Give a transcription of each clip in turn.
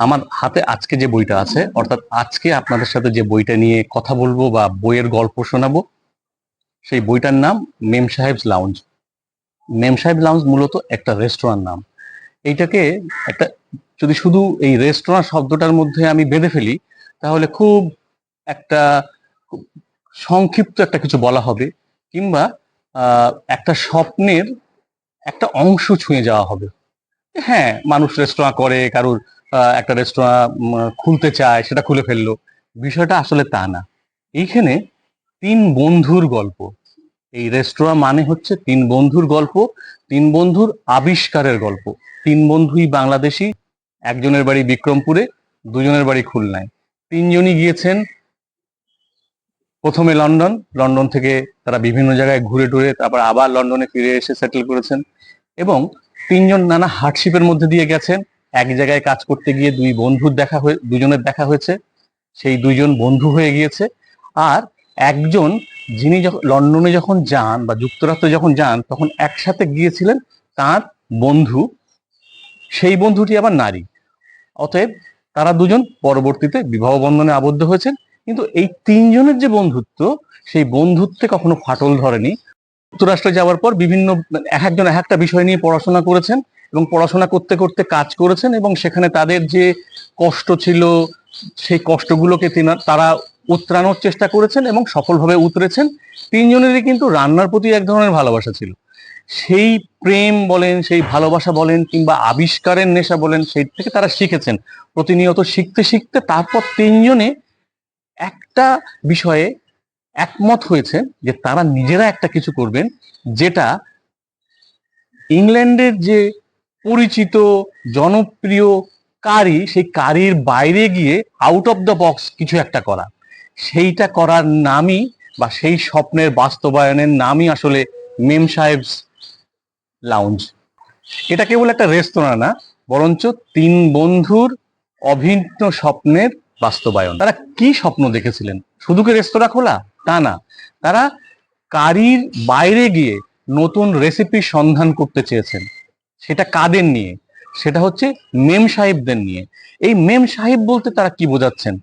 আমার হাতে আজকে যে বইটা আছে, অর্থাৎ আজকে আপনাদের সাথে যে বইটা নিয়ে কথা বলব বা বইয়ের গল্প শোনাবো, সেই বইটার নাম মেম সাহেবস লাউঞ্জ। মেম সাহেব লাউঞ্জ মূলত একটা রেস্টুরেন্ট নাম। এইটাকে একটা, যদি শুধু এই রেস্টুরেন্ট শব্দটার মধ্যে আমি বেঁধে ফেলি, তাহলে খুব একটা সংক্ষিপ্ত একটা কিছু বলা হবে, কিংবা একটা স্বপ্নের একটা অংশ ছুঁয়ে যাওয়া হবে। হ্যাঁ মানুষ রেস্তোরাঁ করে, কারুর একটা রেস্তোরাঁ খুলতে চায়, সেটা খুলে ফেলল। বিষয়টা আসলে তা না। এইখানে তিন বন্ধুর গল্প। এই রেস্তোরাঁ মানে হচ্ছে তিন বন্ধুর গল্প, তিন বন্ধুর আবিষ্কারের গল্প। তিন বন্ধুই বাংলাদেশি, একজনের বাড়ি বিক্রমপুরে, দুজনের বাড়ি খুলনায়। তিনজনই গিয়েছেন প্রথমে লন্ডন। লন্ডন থেকে তারা বিভিন্ন জায়গায় ঘুরে টুরে, তারপর আবার লন্ডনে ফিরে এসে সেটেল করেছেন। এবং তিনজন নানা হার্ডশিপের মধ্যে দিয়ে গেছেন। এক জায়গায় কাজ করতে গিয়ে দুই বন্ধুর দেখা হয়ে, দুজনের দেখা হয়েছে। সেই দুইজন বন্ধু হয়ে গিয়েছে। আর একজন যিনি যখন লন্ডনে যখন যান বা যুক্তরাষ্ট্রে যখন যান, তখন একসাথে গিয়েছিলেন তার বন্ধু। সেই বন্ধুটি আবার নারী। অতএব তারা দুজন পরবর্তীতে বিবাহ বন্ধনে আবদ্ধ হয়েছেন। কিন্তু এই তিনজনের যে বন্ধুত্ব, সেই বন্ধুত্বে কখনো ফাটল ধরেনি। যুক্তরাষ্ট্রে যাওয়ার পর বিভিন্ন এক একজন এক একটা বিষয় নিয়ে পড়াশোনা করেছেন এবং পড়াশোনা করতে করতে কাজ করেছেন এবং সেখানে তাদের যে কষ্ট ছিল, সেই কষ্টগুলোকে তারা উতরানোর চেষ্টা করেছেন এবং সফলভাবে উতরেছেন। তিনজনেরই কিন্তু রান্নার প্রতি এক ধরনের ভালোবাসা ছিল। সেই প্রেম বলেন, সেই ভালোবাসা বলেন কিংবা আবিষ্কারের নেশা বলেন, সেই থেকে তারা শিখেছেন। প্রতিনিয়ত শিখতে শিখতে তারপর তিনজনে একটা বিষয়ে একমত হয়েছে যে তারা নিজেরা একটা কিছু করবেন যেটা ইংল্যান্ডের যে পরিচিত, জনপ্রিয় কারি, সেই কারির বাইরে গিয়ে আউট অফ দ্য বক্স কিছু একটা করা। সেইটা করার নামই বা সেই স্বপ্নের বাস্তবায়নের নামই আসলে মেম সাহেবস লাউঞ্জ এটা কেবল একটা রেস্তোরাঁ না, বরঞ্চ তিন বন্ধুর অভিন্ন স্বপ্নের বাস্তবায়ন। তারা কি স্বপ্ন দেখেছিলেন? শুধু কি রেস্তোরাঁ খোলা? তা না। তারা কারির বাইরে গিয়ে নতুন রেসিপির সন্ধান করতে চেয়েছেন। সেটা কাদের নিয়ে? সেটা হচ্ছে মেম সাহেবদের নিয়ে। এই মেম সাহেব বলতে তারা কি বোঝাচ্ছেন?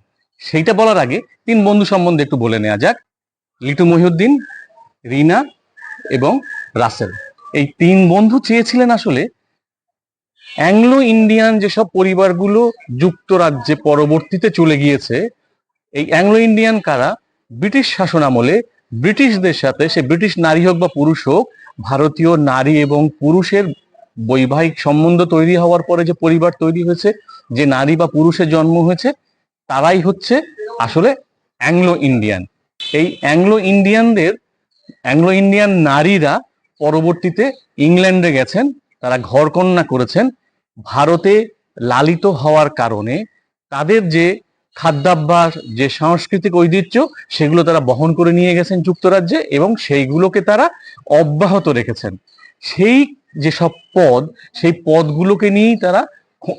সেইটা বলার আগে তিন বন্ধু সম্বন্ধে একটু বলে নেওয়া যাক। লিটু মহিউদ্দিন, রিনা এবং রাসেল। এই তিন বন্ধু চেয়েছিলেন আসলে অ্যাংলো ইন্ডিয়ান যেসব পরিবারগুলো যুক্তরাজ্যে পরবর্তীতে চলে গিয়েছে, এই অ্যাংলো ইন্ডিয়ান কারা ব্রিটিশ শাসন আমলে ব্রিটিশদের সাথে, সে ব্রিটিশ নারী হোক বা পুরুষ হোক, ভারতীয় নারী এবং পুরুষের বৈবাহিক সম্বন্ধ তৈরি হওয়ার পরে যে পরিবার তৈরি হয়েছে, যে নারী বা পুরুষের জন্ম হয়েছে, তারাই হচ্ছে আসলে অ্যাংলো ইন্ডিয়ান এই অ্যাংলো ইন্ডিয়ানদের অ্যাংলো ইন্ডিয়ান নারীরা পরবর্তীতে ইংল্যান্ডে গেছেন, তারা ঘরকন্যা করেছেন। ভারতে লালিত হওয়ার কারণে তাদের যে খাদ্যাভ্যাস, যে সাংস্কৃতিক ঐতিহ্য, সেগুলো তারা বহন করে নিয়ে গেছেন যুক্তরাজ্যে এবং সেইগুলোকে তারা অব্যাহত রেখেছেন। সেই যেসব পদ, সেই পদগুলোকে নিয়েই তারা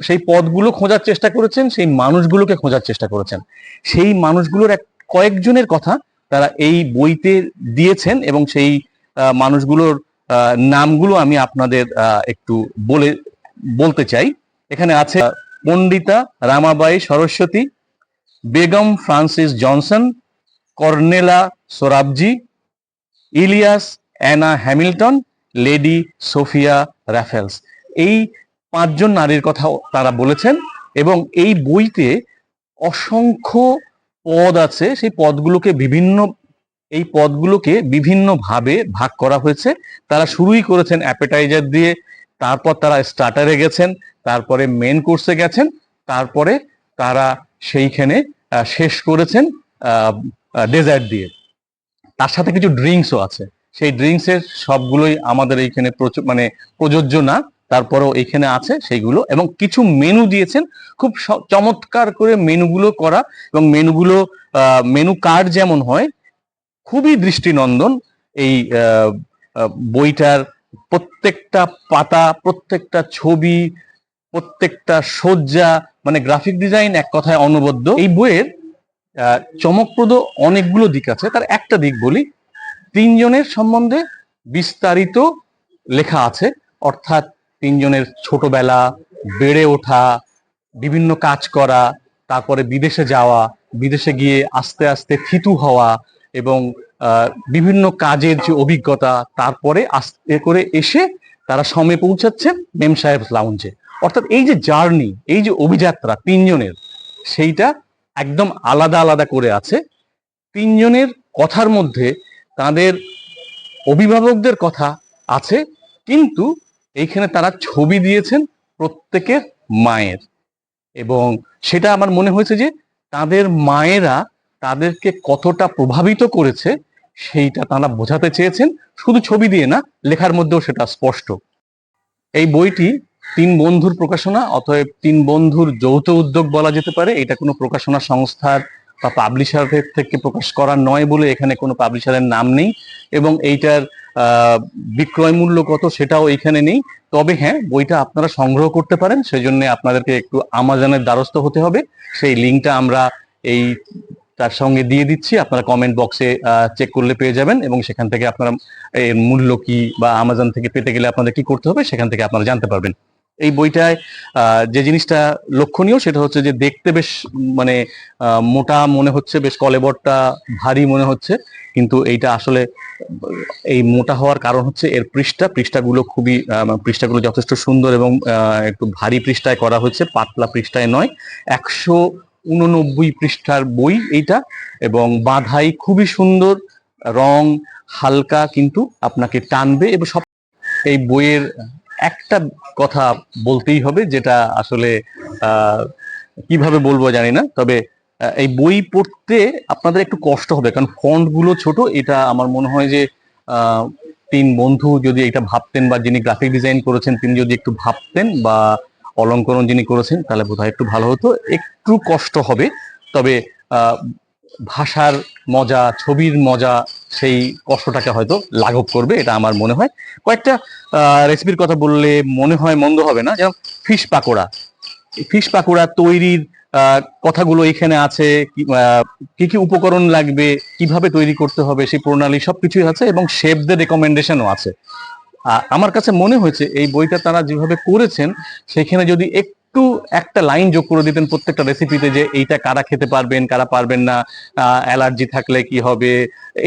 সেই পদগুলো খোঁজার চেষ্টা করেছেন, সেই মানুষগুলোকে খোঁজার চেষ্টা করেছেন। সেই মানুষগুলোর এক, কয়েকজনের কথা তারা এই বইতে দিয়েছেন এবং সেই মানুষগুলোর নামগুলো আমি আপনাদের একটু বলে, বলতে চাই। এখানে আছে Pandita Ramabai Saraswati Begum Francis Johnson, Cornelia Sorabji, Elias Anna Hamilton, Lady Sophia Raffles এই পাঁচজন নারীর কথা তারা বলেছেন এবং এই বইতে অসংখ্য পদ আছে। সেই পদগুলোকে বিভিন্ন, এই পদগুলোকে বিভিন্ন ভাবে ভাগ করা হয়েছে। তারা শুরুই করেছেন অ্যাপেটাইজার দিয়ে, তারপর তারা স্টার্টারে গেছেন, তারপরে মেন কোর্সে গেছেন, তারপরে তারা সেইখানে শেষ করেছেন ডেজার্ট দিয়ে। তার সাথে কিছু ড্রিঙ্কসও আছে। সেই ড্রিঙ্কসের সবগুলোই আমাদের এইখানে মানে প্রযোজ্য না। তারপরেও এইখানে আছে সেইগুলো এবং কিছু মেনু দিয়েছেন। খুব চমৎকার করে মেনুগুলো করা এবং মেনুগুলো মেনু কার্ড যেমন হয়, খুবই দৃষ্টিনন্দন এই বইটার প্রত্যেকটা পাতা, প্রত্যেকটা ছবি, প্রত্যেকটা সজ্জা মানে গ্রাফিক ডিজাইন এক কথায় অনবদ্য। এই বইয়ের চমকপ্রদ অনেকগুলো দিক আছে। তার একটা দিক বলি, তিনজনের সম্বন্ধে বিস্তারিত লেখা আছে। অর্থাৎ তিনজনের ছোটবেলা, বেড়ে ওঠা, বিভিন্ন কাজ করা, তারপরে বিদেশে যাওয়া, বিদেশে গিয়ে আস্তে আস্তে থিতু হওয়া এবং বিভিন্ন কাজের যে অভিজ্ঞতা, তারপরে আস্তে করে এসে তারা সময়ে পৌঁছাচ্ছেন মেম সাহেব লাউঞ্জে অর্থাৎ এই যে জার্নি এই যে অভিযাত্রা তিনজনের, সেইটা একদম আলাদা আলাদা করে আছে। তিনজনের কথার মধ্যে তাদের অভিভাবকদের কথা আছে, কিন্তু এইখানে তারা ছবি দিয়েছেন প্রত্যেকের মায়ের। এবং সেটা আমার মনে হয়েছে যে তাদের মায়েরা তাদেরকে কতটা প্রভাবিত করেছে, সেইটা তারা বোঝাতে চেয়েছেন। শুধু ছবি দিয়ে না, লেখার মধ্যেও সেটা স্পষ্ট। এই বইটি তিন বন্ধুর প্রকাশনা, অতএব তিন বন্ধুর যৌথ উদ্যোগ বলা যেতে পারে। এটা কোনো প্রকাশনা সংস্থার বা পাবলিশারের থেকে প্রকাশ করা নয় বলে এখানে কোনো পাবলিশারের নাম নেই এবং এইটার বিক্রয় মূল্য কত সেটাও এখানে নেই। তবে হ্যাঁ বইটা আপনারা সংগ্রহ করতে পারেন, সেজন্য আপনাদেরকে একটু আমাজনের দ্বারস্থ হতে হবে। সেই লিঙ্কটা আমরা এই, তার সঙ্গে দিয়ে দিচ্ছি, আপনারা কমেন্ট বক্সে চেক করলে পেয়ে যাবেন এবং সেখান থেকে আপনারা এর মূল্য কি বা আমাজন থেকে পেতে গেলে আপনাদের কি করতে হবে সেখান থেকে আপনারা জানতে পারবেন। এই বইটায় যে জিনিসটা লক্ষণীয় সেটা হচ্ছে যে দেখতে বেশ মানে মোটা মনে হচ্ছে, বেশ কলেবরটা ভারী মনে হচ্ছে, কিন্তু এইটা আসলে, এই মোটা হওয়ার কারণ হচ্ছে এর পৃষ্ঠা। পৃষ্ঠাগুলো খুবই পৃষ্ঠাগুলো যথেষ্ট সুন্দর এবং একটু ভারী পৃষ্ঠায় করা হয়েছে, পাতলা পৃষ্ঠায় নয়। একশো উননব্বই পৃষ্ঠার বই এইটা এবং বাঁধাই খুবই সুন্দর, রং হালকা কিন্তু আপনাকে টানবে এবং সব এই বইয়ের একটা কথা বলতেই হবে যেটা আসলে কীভাবে বলব জানি না। তবে এই বই পড়তে আপনাদের একটু কষ্ট হবে, কারণ ফন্টগুলো ছোট, এটা আমার মনে হয় যে তিন বন্ধু যদি এটা ভাবতেন বা যিনি গ্রাফিক ডিজাইন করেছেন, তিনি যদি একটু ভাবতেন বা অলঙ্করণ যিনি করেছেন, তাহলে বোধহয় একটু ভালো হতো। একটু কষ্ট হবে, তবে ভাষার মজা, ছবির মজা সেই কষ্টটাকে হয়তো লাঘব করবে, এটা আমার মনে হয়। কয়েকটা রেসিপির কথা বললে মনে হয় মন্দ হবে না। যেমন ফিশ পাকোড়া। ফিশ পাকোড়া তৈরির কথাগুলো এখানে আছে, কি কি উপকরণ লাগবে, কীভাবে তৈরি করতে হবে, সেই প্রণালী সবকিছুই আছে এবং শেফদের রেকমেন্ডেশনও আছে। আমার কাছে মনে হয়েছে এই বইটা তারা যেভাবে করেছেন, সেখানে যদি একটু একটা লাইন যোগ করে দিতেন প্রত্যেকটা রেসিপিতে যে এইটা কারা খেতে পারবেন, কারা পারবেন না অ্যালার্জি থাকলে কি হবে?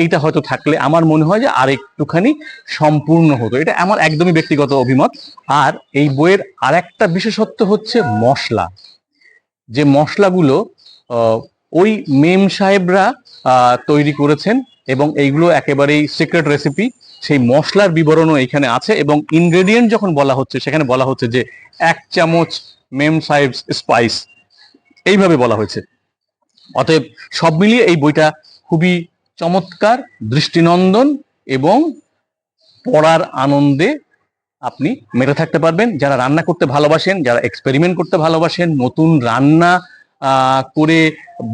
এইটা হয়তো থাকলে আমার মনে হয় যে আর একটুখানি সম্পূর্ণ হতো। এটা আমার একদমই ব্যক্তিগত অভিমত। আর এই বইয়ের আর একটা বিশেষত্ব হচ্ছে মশলা। যে মশলাগুলো ওই মেম সাহেবরা তৈরি করেছেন এবং এইগুলো একেবারেই সিক্রেট রেসিপি সেই মশলার বিবরণও এখানে আছে এবং ইনগ্রেডিয়েন্ট যখন বলা হচ্ছে, সেখানে বলা হচ্ছে যে এক চামচ মেম সাহেব স্পাইস, এইভাবে বলা হয়েছে। অতএব সব মিলিয়ে এই বইটা খুবই চমৎকার, দৃষ্টিনন্দন এবং পড়ার আনন্দে আপনি মেতে থাকতে পারবেন। যারা রান্না করতে ভালোবাসেন, যারা এক্সপেরিমেন্ট করতে ভালোবাসেন, নতুন রান্না করে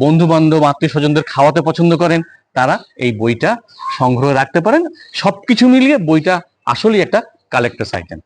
বন্ধু বান্ধব আত্মীয় স্বজনদের খাওয়াতে পছন্দ করেন, তারা এই বইটা সংগ্রহে রাখতে পারেন। সবকিছু মিলিয়ে বইটা আসলেই একটা কালেক্টার্স আইটেম